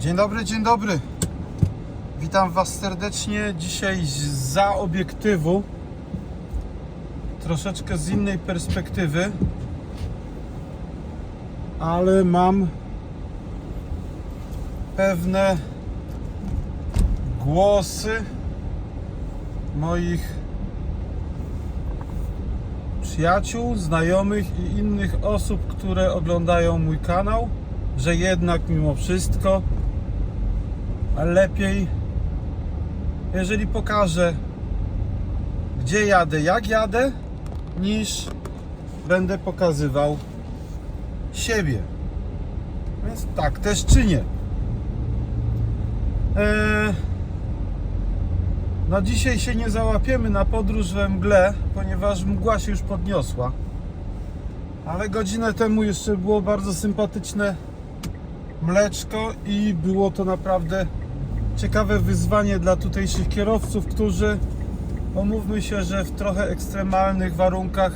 Dzień dobry, dzień dobry. Witam Was serdecznie. Dzisiaj za obiektywu, troszeczkę z innej perspektywy, ale mam pewne głosy moich przyjaciół, znajomych i innych osób, które oglądają mój kanał, że jednak mimo wszystko lepiej, jeżeli pokażę, gdzie jadę, jak jadę, niż będę pokazywał siebie. Więc tak też czynię. Eee, no dzisiaj się nie załapiemy na podróż we mgle, ponieważ mgła się już podniosła. Ale godzinę temu jeszcze było bardzo sympatyczne mleczko i było to naprawdę ciekawe wyzwanie dla tutejszych kierowców, którzy omówmy się, że w trochę ekstremalnych warunkach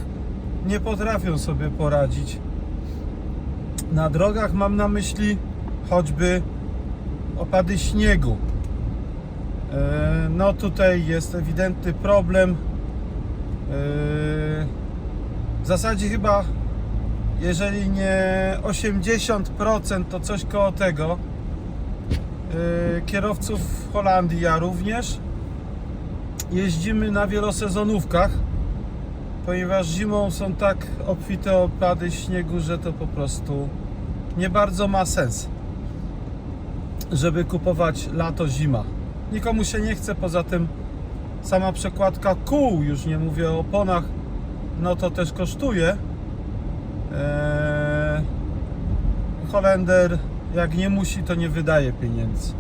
nie potrafią sobie poradzić. Na drogach mam na myśli choćby opady śniegu. E, No tutaj jest ewidentny problem. E, W zasadzie chyba jeżeli nie 80% to coś koło tego. Yy, Kierowców w Holandii, ja również. Jeździmy na wielosezonówkach, ponieważ zimą są tak obfite opady śniegu, że to po prostu nie bardzo ma sens, żeby kupować lato-zima. Nikomu się nie chce, poza tym sama przekładka kół, już nie mówię o oponach, no to też kosztuje. Eee, Holender jak nie musi, to nie wydaje pieniędzy.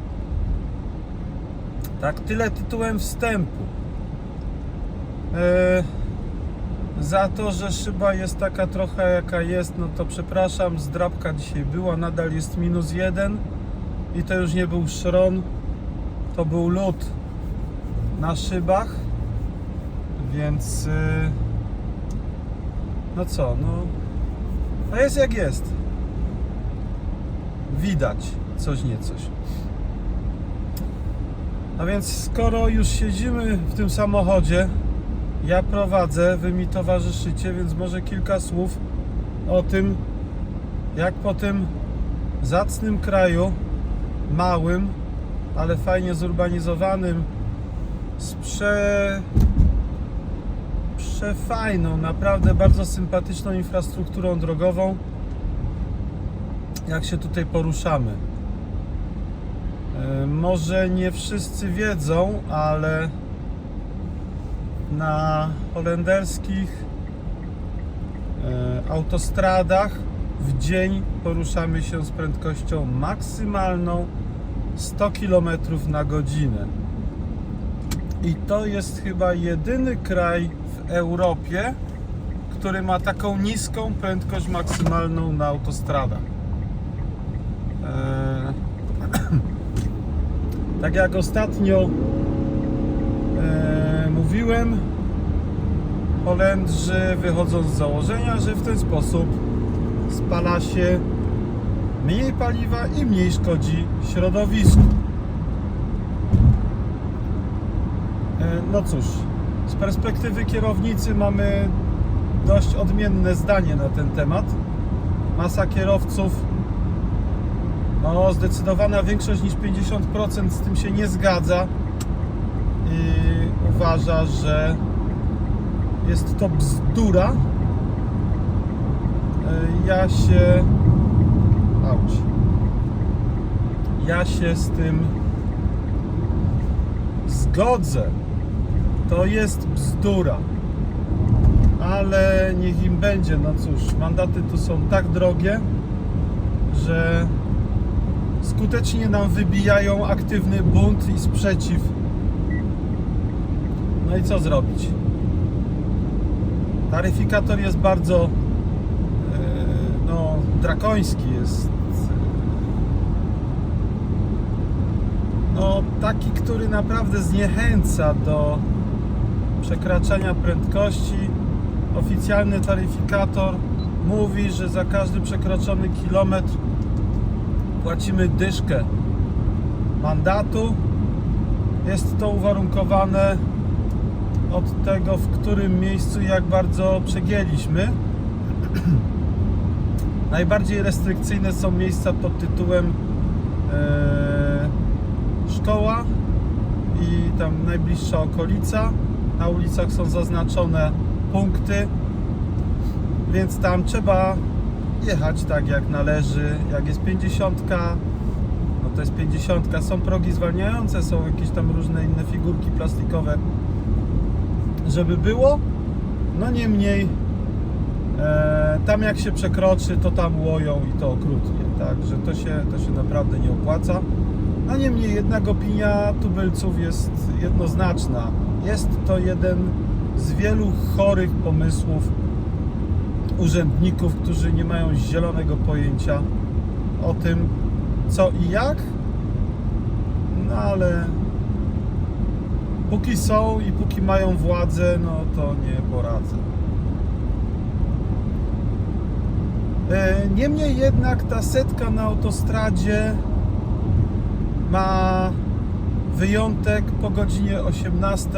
Tak, tyle tytułem wstępu. Eee, za to, że szyba jest taka trochę jaka jest, no to przepraszam, zdrabka dzisiaj była, nadal jest minus jeden i to już nie był szron, to był lód na szybach, więc yy, no co, no no jest jak jest. Widać coś nie coś. A więc skoro już siedzimy w tym samochodzie, ja prowadzę, wy mi towarzyszycie, więc może kilka słów o tym, jak po tym zacnym kraju, małym, ale fajnie zurbanizowanym, z prze przefajną, naprawdę bardzo sympatyczną infrastrukturą drogową. Jak się tutaj poruszamy. E, Może nie wszyscy wiedzą, ale na holenderskich e, autostradach w dzień poruszamy się z prędkością maksymalną 100 km na godzinę. I to jest chyba jedyny kraj w Europie, który ma taką niską prędkość maksymalną na autostradach. Eee, tak jak ostatnio eee, mówiłem, Holendrzy wychodzą z założenia, że w ten sposób spala się mniej paliwa i mniej szkodzi środowisku. E, No cóż, z perspektywy kierownicy mamy dość odmienne zdanie na ten temat. Masa kierowców, no zdecydowana większość niż 50% z tym się nie zgadza i uważa, że jest to bzdura. E, Ja się. Auć. Ja się z tym zgodzę. To jest bzdura. Ale niech im będzie. No cóż, mandaty tu są tak drogie, że skutecznie nam wybijają aktywny bunt i sprzeciw. No i co zrobić? Taryfikator jest bardzo e, no, drakoński jest no, taki, który naprawdę zniechęca do przekraczania prędkości. Oficjalny taryfikator mówi, że za każdy przekroczony kilometr płacimy dyszkę mandatu. Jest to uwarunkowane od tego, w którym miejscu jak bardzo przegięliśmy. Najbardziej restrykcyjne są miejsca pod tytułem e, szkoła i tam najbliższa okolica. Na ulicach są zaznaczone punkty, więc tam trzeba jechać tak jak należy. Jak jest 50, no to jest 50. Są progi zwalniające, są jakieś tam różne inne figurki plastikowe, żeby było. No niemniej e, tam jak się przekroczy, to tam łoją i to okrutnie. Także to się, to się naprawdę nie opłaca. No niemniej jednak opinia tubylców jest jednoznaczna. Jest to jeden z wielu chorych pomysłów urzędników, którzy nie mają zielonego pojęcia o tym, co i jak. No ale póki są i póki mają władzę, no to nie poradzę. E, Niemniej jednak ta setka na autostradzie ma wyjątek po godzinie 18.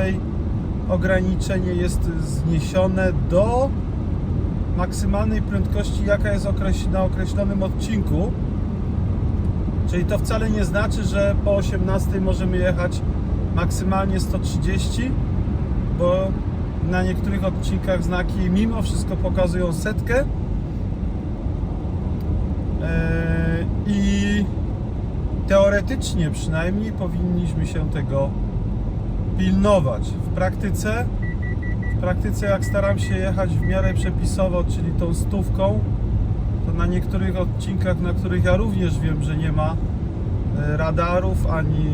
Ograniczenie jest zniesione do maksymalnej prędkości, jaka jest na określonym odcinku. Czyli to wcale nie znaczy, że po 18 możemy jechać maksymalnie 130, bo na niektórych odcinkach znaki mimo wszystko pokazują setkę. Eee, I teoretycznie przynajmniej powinniśmy się tego pilnować. W praktyce, w praktyce jak staram się jechać w miarę przepisowo, czyli tą stówką, to na niektórych odcinkach, na których ja również wiem, że nie ma e, radarów ani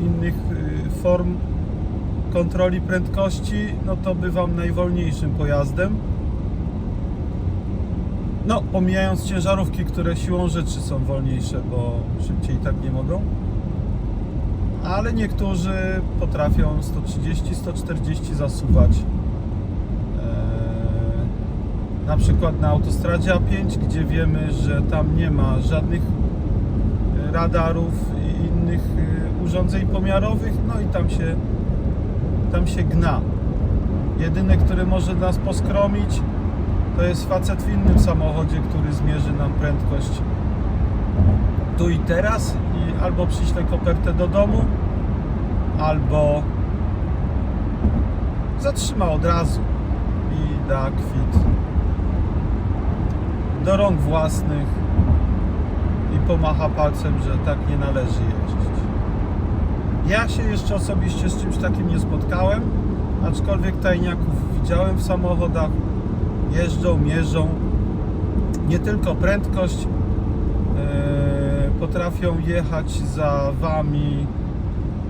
innych e, form kontroli prędkości, no to bywam najwolniejszym pojazdem. No, pomijając ciężarówki, które siłą rzeczy są wolniejsze, bo szybciej tak nie mogą. Ale niektórzy potrafią 130-140 zasuwać. Na przykład na autostradzie A5, gdzie wiemy, że tam nie ma żadnych e, radarów i innych e, urządzeń pomiarowych, no i tam się, tam się gna. Jedyny, który może nas poskromić, to jest facet w innym samochodzie, który zmierzy nam prędkość tu i teraz i albo przyśle kopertę do domu, albo zatrzyma od razu i da kwit do rąk własnych i pomacha palcem, że tak nie należy jeździć. Ja się jeszcze osobiście z czymś takim nie spotkałem, aczkolwiek tajniaków widziałem w samochodach, jeżdżą, mierzą nie tylko prędkość, e, potrafią jechać za wami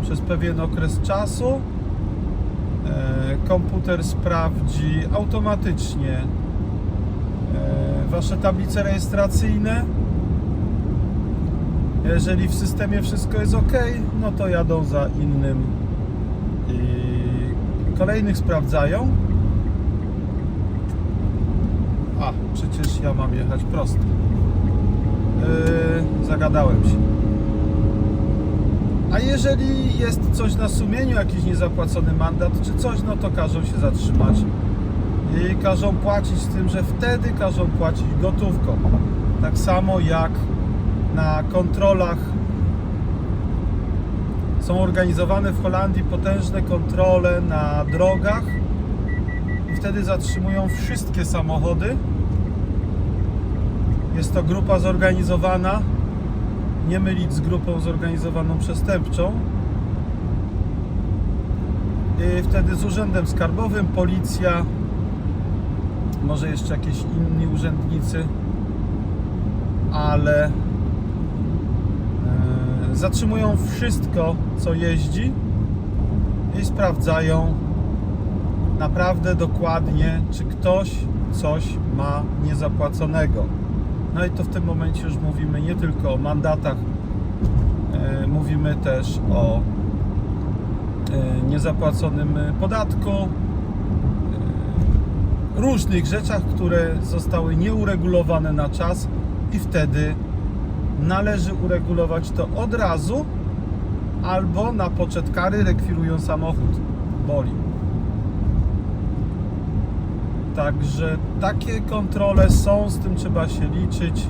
przez pewien okres czasu. E, komputer sprawdzi automatycznie wasze tablice rejestracyjne. Jeżeli w systemie wszystko jest ok, no to jadą za innym i kolejnych sprawdzają. A, przecież ja mam jechać prosto. Yy, zagadałem się. A jeżeli jest coś na sumieniu, jakiś niezapłacony mandat czy coś, no to każą się zatrzymać i każą płacić z tym, że wtedy każą płacić gotówką. Tak samo jak na kontrolach są organizowane w Holandii potężne kontrole na drogach i wtedy zatrzymują wszystkie samochody. Jest to grupa zorganizowana, nie mylić z grupą zorganizowaną przestępczą. I wtedy z urzędem skarbowym, policja, może jeszcze jakieś inni urzędnicy, ale e, zatrzymują wszystko, co jeździ i sprawdzają naprawdę dokładnie, czy ktoś coś ma niezapłaconego. No i to w tym momencie już mówimy nie tylko o mandatach, e, mówimy też o e, niezapłaconym podatku, różnych rzeczach, które zostały nieuregulowane na czas i wtedy należy uregulować to od razu, albo na poczet kary rekwirują samochód. Boli. Także takie kontrole są, z tym trzeba się liczyć.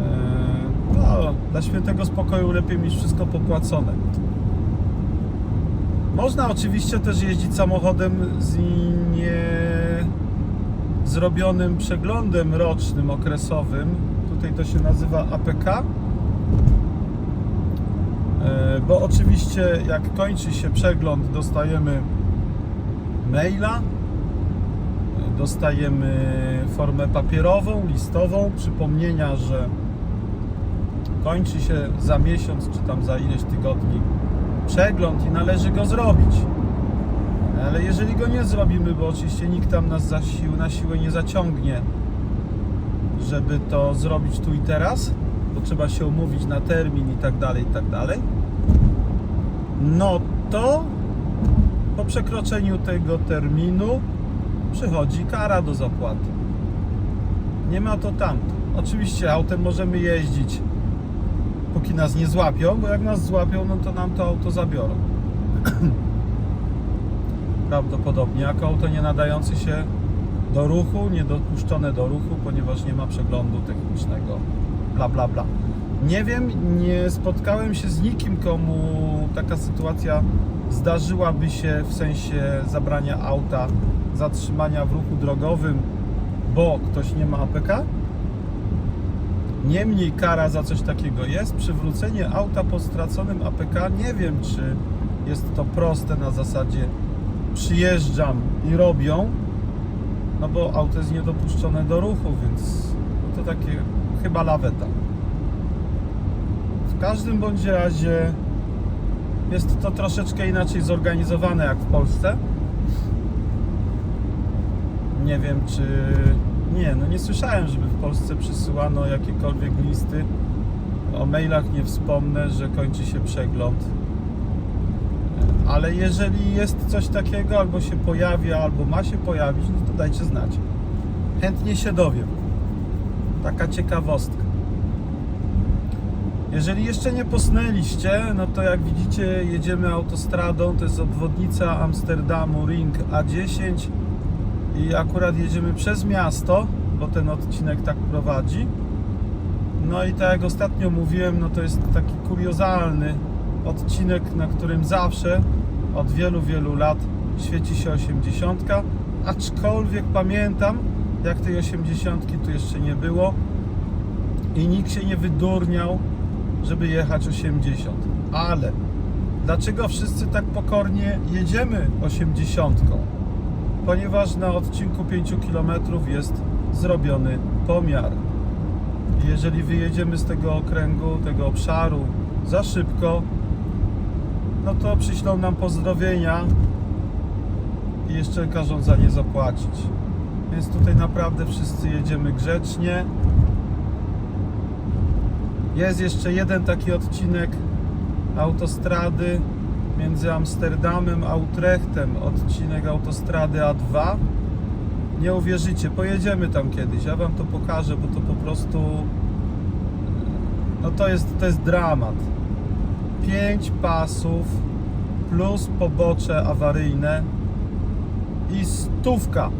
Eee, No, dla świętego spokoju lepiej mieć wszystko popłacone. Można oczywiście też jeździć samochodem z nie zrobionym przeglądem rocznym, okresowym. Tutaj to się nazywa APK. E, Bo oczywiście jak kończy się przegląd, dostajemy maila, dostajemy formę papierową, listową, przypomnienia, że kończy się za miesiąc czy tam za ileś tygodni przegląd i należy go zrobić. Ale jeżeli go nie zrobimy, bo oczywiście nikt tam nas za sił, na siłę nie zaciągnie, żeby to zrobić tu i teraz, bo trzeba się umówić na termin i tak dalej, i tak dalej, no to po przekroczeniu tego terminu przychodzi kara do zapłaty. Nie ma to tamto. Oczywiście autem możemy jeździć, póki nas nie złapią, bo jak nas złapią, no to nam to auto zabiorą. Prawdopodobnie jako auto nie nadające się do ruchu, niedopuszczone do ruchu, ponieważ nie ma przeglądu technicznego, bla bla bla. Nie wiem, nie spotkałem się z nikim, komu taka sytuacja zdarzyłaby się w sensie zabrania auta, zatrzymania w ruchu drogowym, bo ktoś nie ma APK. Niemniej kara za coś takiego jest. Przywrócenie auta po straconym APK, nie wiem czy jest to proste na zasadzie przyjeżdżam i robią, no bo auto jest niedopuszczone do ruchu, więc to takie chyba laweta. W każdym bądź razie jest to troszeczkę inaczej zorganizowane jak w Polsce. Nie wiem czy... Nie, no nie słyszałem, żeby w Polsce przysyłano jakiekolwiek listy. O mailach nie wspomnę, że kończy się przegląd. Ale jeżeli jest coś takiego, albo się pojawia, albo ma się pojawić, no to dajcie znać. Chętnie się dowiem. Taka ciekawostka. Jeżeli jeszcze nie posnęliście, no to jak widzicie, jedziemy autostradą. To jest obwodnica Amsterdamu, Ring A10 i akurat jedziemy przez miasto, bo ten odcinek tak prowadzi. No i tak jak ostatnio mówiłem, no to jest taki kuriozalny odcinek, na którym zawsze od wielu, wielu lat świeci się 80. Aczkolwiek pamiętam, jak tej 80 tu jeszcze nie było i nikt się nie wydurniał, żeby jechać 80. Ale dlaczego wszyscy tak pokornie jedziemy 80? Ponieważ na odcinku 5 km jest zrobiony pomiar. Jeżeli wyjedziemy z tego okręgu, tego obszaru za szybko, no to przyślą nam pozdrowienia i jeszcze każą za nie zapłacić. Więc tutaj naprawdę wszyscy jedziemy grzecznie. Jest jeszcze jeden taki odcinek autostrady między Amsterdamem a Utrechtem, odcinek autostrady A2. Nie uwierzycie, pojedziemy tam kiedyś, ja wam to pokażę, bo to po prostu no to jest, to jest dramat. 5 pasów plus pobocze awaryjne i stówka.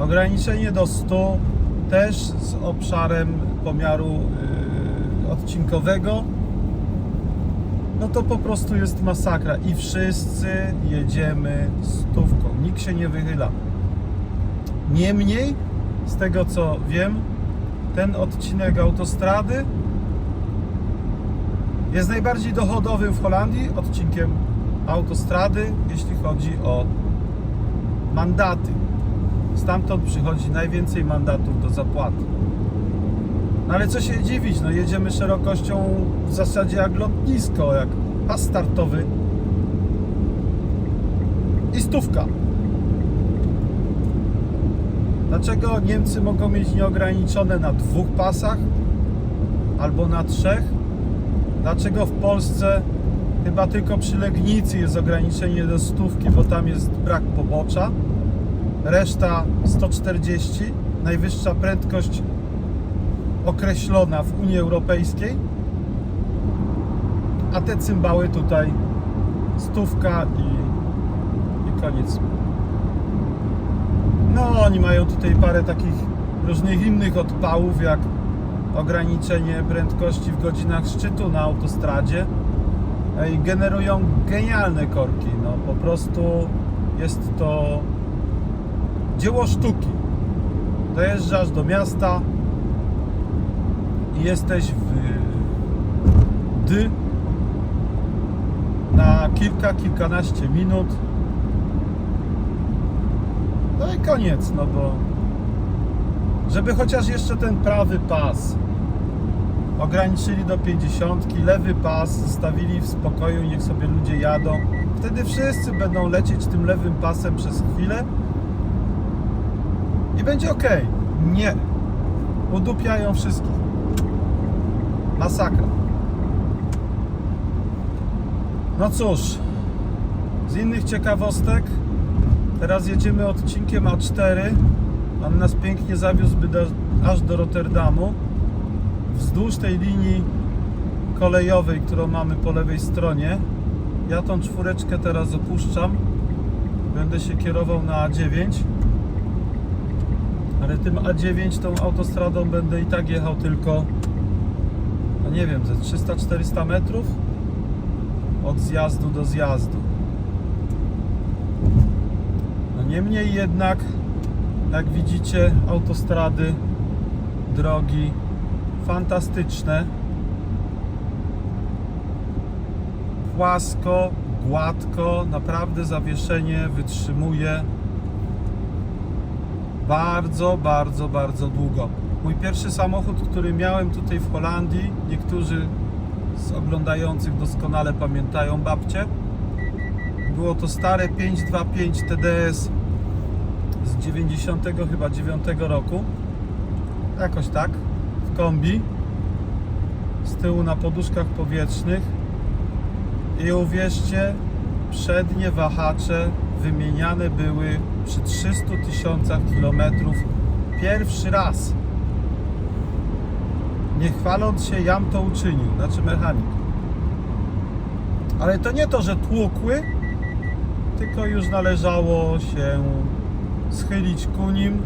Ograniczenie do 100 też z obszarem pomiaru yy, odcinkowego. No to po prostu jest masakra i wszyscy jedziemy stówką. Nikt się nie wychyla. Niemniej, z tego co wiem, ten odcinek autostrady jest najbardziej dochodowym w Holandii odcinkiem autostrady, jeśli chodzi o mandaty. Stamtąd przychodzi najwięcej mandatów do zapłaty. No ale co się dziwić, no jedziemy szerokością w zasadzie jak lotnisko, jak pas startowy i stówka. Dlaczego Niemcy mogą mieć nieograniczone na dwóch pasach albo na trzech? Dlaczego w Polsce chyba tylko przy Legnicy jest ograniczenie do stówki, bo tam jest brak pobocza? Reszta 140, najwyższa prędkość określona w Unii Europejskiej. a te cymbały tutaj stówka i, i koniec. No, oni mają tutaj parę takich różnych innych odpałów, jak ograniczenie prędkości w godzinach szczytu na autostradzie E, i generują genialne korki. No, po prostu jest to dzieło sztuki. Dojeżdżasz do miasta i jesteś w D na kilka, kilkanaście minut. No i koniec, no bo żeby chociaż jeszcze ten prawy pas ograniczyli do 50, lewy pas zostawili w spokoju, niech sobie ludzie jadą. Wtedy wszyscy będą lecieć tym lewym pasem przez chwilę i będzie ok. Nie. Udupiają wszystkich. Masakra. No cóż, z innych ciekawostek, teraz jedziemy odcinkiem A4. On nas pięknie zawiózł by do, aż do Rotterdamu. Wzdłuż tej linii kolejowej, którą mamy po lewej stronie. Ja tą czwóreczkę teraz opuszczam. Będę się kierował na A9. Ale tym A9 tą autostradą będę i tak jechał tylko no nie wiem, ze 300-400 metrów od zjazdu do zjazdu. No niemniej jednak, jak widzicie, autostrady, drogi fantastyczne. Płasko, gładko, naprawdę zawieszenie wytrzymuje bardzo, bardzo, bardzo długo. Mój pierwszy samochód, który miałem tutaj w Holandii, niektórzy z oglądających doskonale pamiętają babcie. Było to stare 525 TDS z 90 chyba 9 roku. Jakoś tak, kombi. Z tyłu na poduszkach powietrznych. I uwierzcie, przednie wahacze wymieniane były przy 300 tysiącach kilometrów pierwszy raz. Nie chwaląc się, jam to uczynił, znaczy mechanik. Ale to nie to, że tłukły, tylko już należało się schylić ku nim,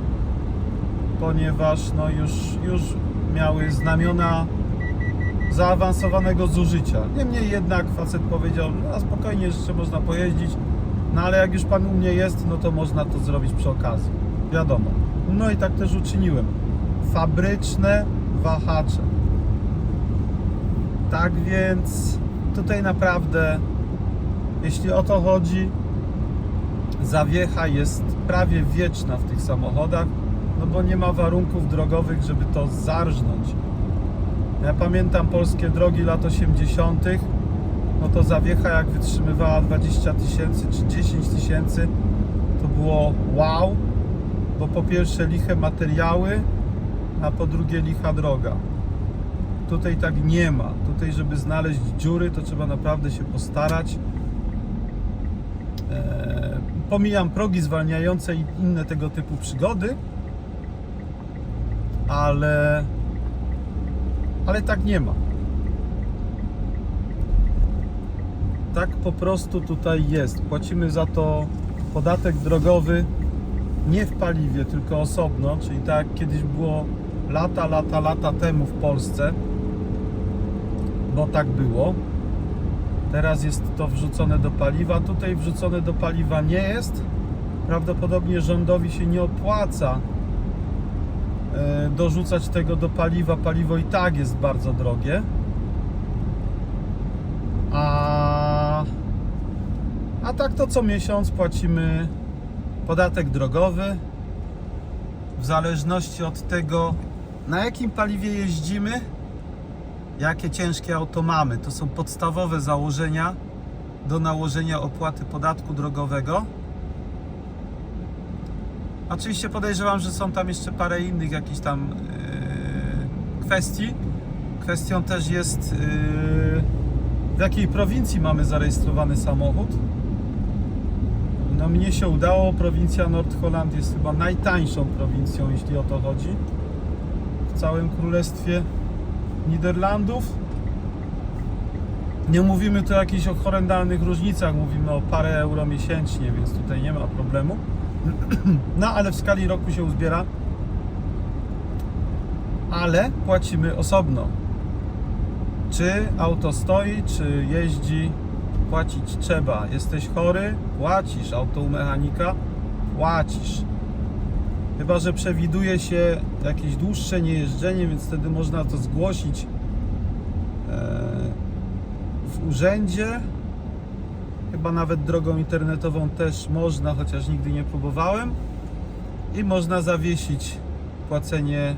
ponieważ no już, już miały znamiona zaawansowanego zużycia. Niemniej jednak facet powiedział, no spokojnie jeszcze można pojeździć, no ale jak już pan u mnie jest, no to można to zrobić przy okazji. Wiadomo. No i tak też uczyniłem. Fabryczne wahacze. Tak więc tutaj naprawdę, jeśli o to chodzi, zawiecha jest prawie wieczna w tych samochodach, no bo nie ma warunków drogowych, żeby to zarżnąć. Ja pamiętam polskie drogi lat 80., no to zawiecha jak wytrzymywała 20 tysięcy czy 10 tysięcy, to było wow, bo po pierwsze liche materiały, a po drugie licha droga. Tutaj tak nie ma. Tutaj, żeby znaleźć dziury, to trzeba naprawdę się postarać. Eee, pomijam progi zwalniające i inne tego typu przygody, ale ale tak nie ma. Tak po prostu tutaj jest. Płacimy za to podatek drogowy nie w paliwie, tylko osobno, czyli tak jak kiedyś było lata, lata, lata temu w Polsce, bo tak było. Teraz jest to wrzucone do paliwa. Tutaj wrzucone do paliwa nie jest. Prawdopodobnie rządowi się nie opłaca dorzucać tego do paliwa. Paliwo i tak jest bardzo drogie. A, a tak to co miesiąc płacimy podatek drogowy w zależności od tego na jakim paliwie jeździmy jakie ciężkie auto mamy. To są podstawowe założenia do nałożenia opłaty podatku drogowego. Oczywiście podejrzewam, że są tam jeszcze parę innych jakichś tam yy, kwestii. Kwestią też jest yy, w jakiej prowincji mamy zarejestrowany samochód. No mnie się udało, prowincja Nordholland jest chyba najtańszą prowincją, jeśli o to chodzi. W całym królestwie Niderlandów. Nie mówimy tu o jakichś horrendalnych różnicach, mówimy o parę euro miesięcznie, więc tutaj nie ma problemu. No ale w skali roku się uzbiera. Ale płacimy osobno. Czy auto stoi, czy jeździ, płacić trzeba. Jesteś chory, płacisz. Auto u mechanika, płacisz. Chyba, że przewiduje się jakieś dłuższe niejeżdżenie, więc wtedy można to zgłosić e, w urzędzie. Chyba nawet drogą internetową też można, chociaż nigdy nie próbowałem. I można zawiesić płacenie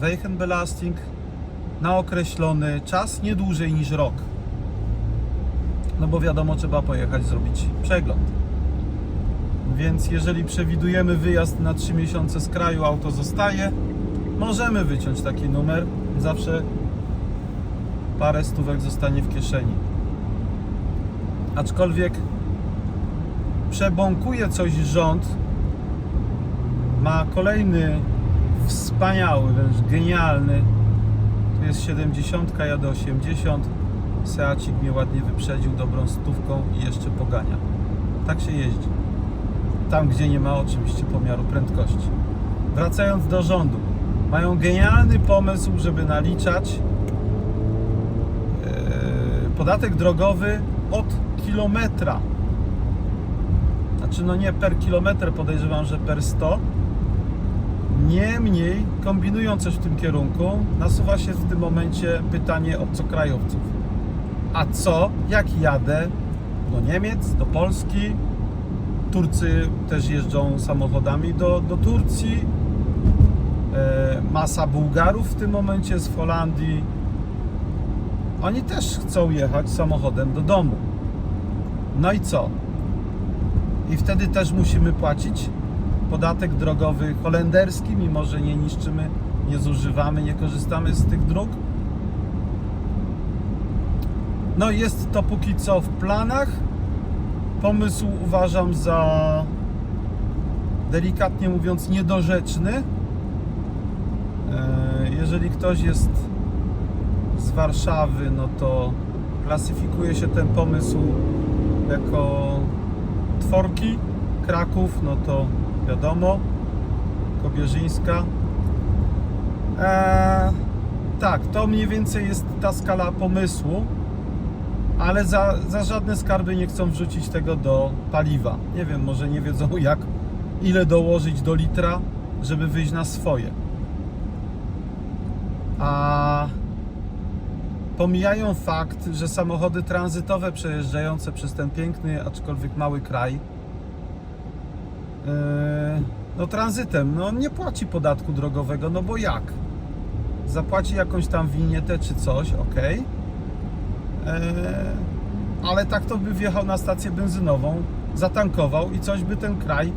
Weichenbelasting na określony czas, nie dłużej niż rok. No bo wiadomo, trzeba pojechać zrobić przegląd. Więc jeżeli przewidujemy wyjazd na 3 miesiące z kraju, auto zostaje, możemy wyciąć taki numer. Zawsze parę stówek zostanie w kieszeni. Aczkolwiek przebąkuje coś rząd, ma kolejny wspaniały, wręcz genialny. Tu jest 70, jadę 80. Seacik mnie ładnie wyprzedził dobrą stówką i jeszcze pogania. Tak się jeździ. Tam, gdzie nie ma oczywiście pomiaru prędkości. Wracając do rządu. Mają genialny pomysł, żeby naliczać e, podatek drogowy od kilometra. Znaczy, no nie per kilometr, podejrzewam, że per 100. Niemniej, kombinują coś w tym kierunku, nasuwa się w tym momencie pytanie obcokrajowców. A co, jak jadę do Niemiec, do Polski? Turcy też jeżdżą samochodami do, do Turcji. E, masa Bułgarów w tym momencie z Holandii. Oni też chcą jechać samochodem do domu. No i co? I wtedy też musimy płacić podatek drogowy holenderski, mimo że nie niszczymy, nie zużywamy, nie korzystamy z tych dróg. No jest to póki co w planach. Pomysł uważam za delikatnie mówiąc niedorzeczny. E, Jeżeli ktoś jest z Warszawy, no to klasyfikuje się ten pomysł jako tworki. Kraków, no to wiadomo, Kobierzyńska. Eee, tak, to mniej więcej jest ta skala pomysłu, ale za, za żadne skarby nie chcą wrzucić tego do paliwa. Nie wiem, może nie wiedzą jak, ile dołożyć do litra, żeby wyjść na swoje. A pomijają fakt, że samochody tranzytowe przejeżdżające przez ten piękny, aczkolwiek mały kraj, yy, no tranzytem, no nie płaci podatku drogowego, no bo jak? Zapłaci jakąś tam winietę czy coś, ok. Ale tak to by wjechał na stację benzynową, zatankował i coś by ten kraj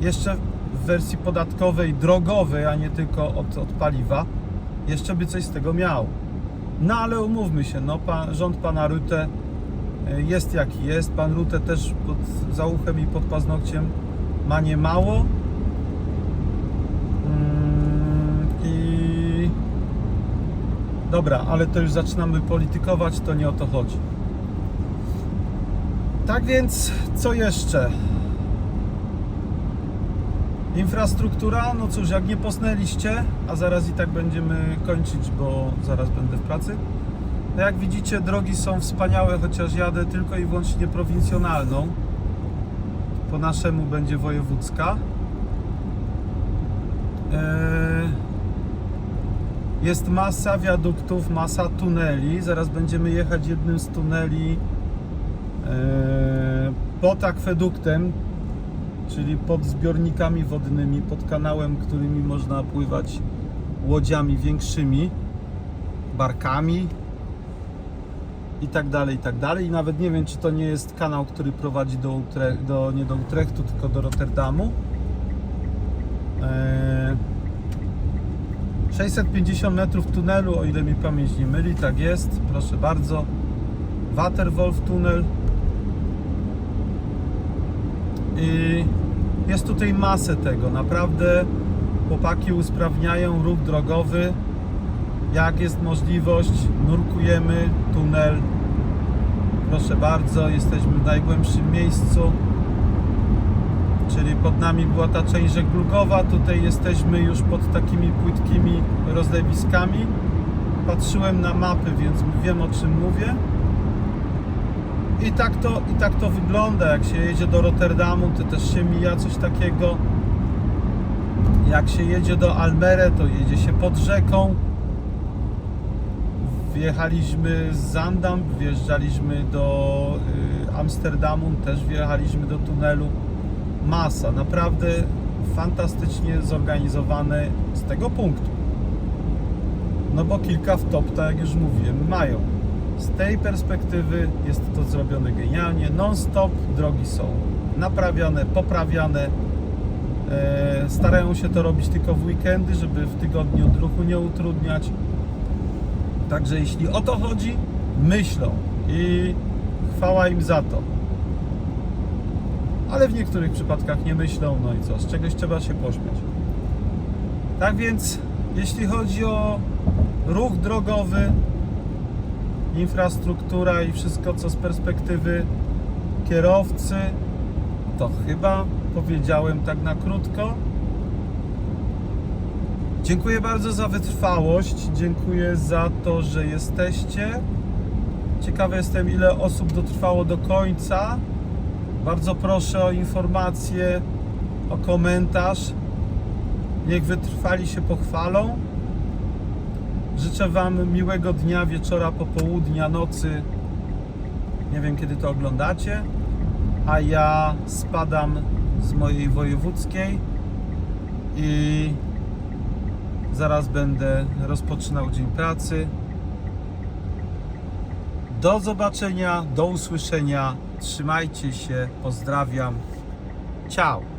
jeszcze w wersji podatkowej, drogowej, a nie tylko od, od paliwa, jeszcze by coś z tego miał. No ale umówmy się, no, pan, rząd pana Rute e, jest jaki jest. Pan Rute też pod, za uchem i pod paznokciem ma nie mało. Mm, I dobra, ale to już zaczynamy politykować, to nie o to chodzi. Tak więc, co jeszcze? Infrastruktura, no cóż, jak nie posnęliście, a zaraz i tak będziemy kończyć, bo zaraz będę w pracy. No jak widzicie, drogi są wspaniałe, chociaż jadę tylko i wyłącznie prowincjonalną. Po naszemu będzie wojewódzka. Eee, Jest masa wiaduktów, masa tuneli. Zaraz będziemy jechać jednym z tuneli eee, pod akweduktem, czyli pod zbiornikami wodnymi, pod kanałem, którymi można pływać łodziami większymi, barkami i tak dalej, i tak dalej. I nawet nie wiem, czy to nie jest kanał, który prowadzi do, Utre- do nie do Utrechtu, tylko do Rotterdamu. Eee, 650 metrów tunelu, o ile mi pamięć nie myli, tak jest, proszę bardzo. Waterwolf tunel. I jest tutaj masę tego. Naprawdę chłopaki usprawniają ruch drogowy. Jak jest możliwość, nurkujemy tunel Proszę bardzo, jesteśmy w najgłębszym miejscu. Czyli pod nami była ta część żeglugowa, tutaj jesteśmy już pod takimi płytkimi rozlewiskami. Patrzyłem na mapy, więc wiem o czym mówię. I tak to, i tak to wygląda, jak się jedzie do Rotterdamu, to też się mija coś takiego. Jak się jedzie do Almere, to jedzie się pod rzeką. Wjechaliśmy z Zandam, wjeżdżaliśmy do y, Amsterdamu, też wjechaliśmy do tunelu. Masa, naprawdę fantastycznie zorganizowane z tego punktu. No bo kilka wtop, tak jak już mówiłem, mają. Z tej perspektywy jest to zrobione genialnie, non-stop, drogi są naprawiane, poprawiane. E, starają się to robić tylko w weekendy, żeby w tygodniu ruchu nie utrudniać. Także jeśli o to chodzi, myślą i chwała im za to. Ale w niektórych przypadkach nie myślą, no i co, z czegoś trzeba się pośmiać. Tak więc, jeśli chodzi o ruch drogowy, infrastruktura i wszystko, co z perspektywy kierowcy, to chyba powiedziałem tak na krótko. Dziękuję bardzo za wytrwałość. Dziękuję za to, że jesteście. Ciekawy jestem, ile osób dotrwało do końca. Bardzo proszę o informację, o komentarz. Niech wytrwali się pochwalą. Życzę Wam miłego dnia, wieczora, popołudnia, nocy. Nie wiem, kiedy to oglądacie. A ja spadam z mojej wojewódzkiej i zaraz będę rozpoczynał dzień pracy. Do zobaczenia, do usłyszenia. Trzymajcie się, pozdrawiam. Ciao.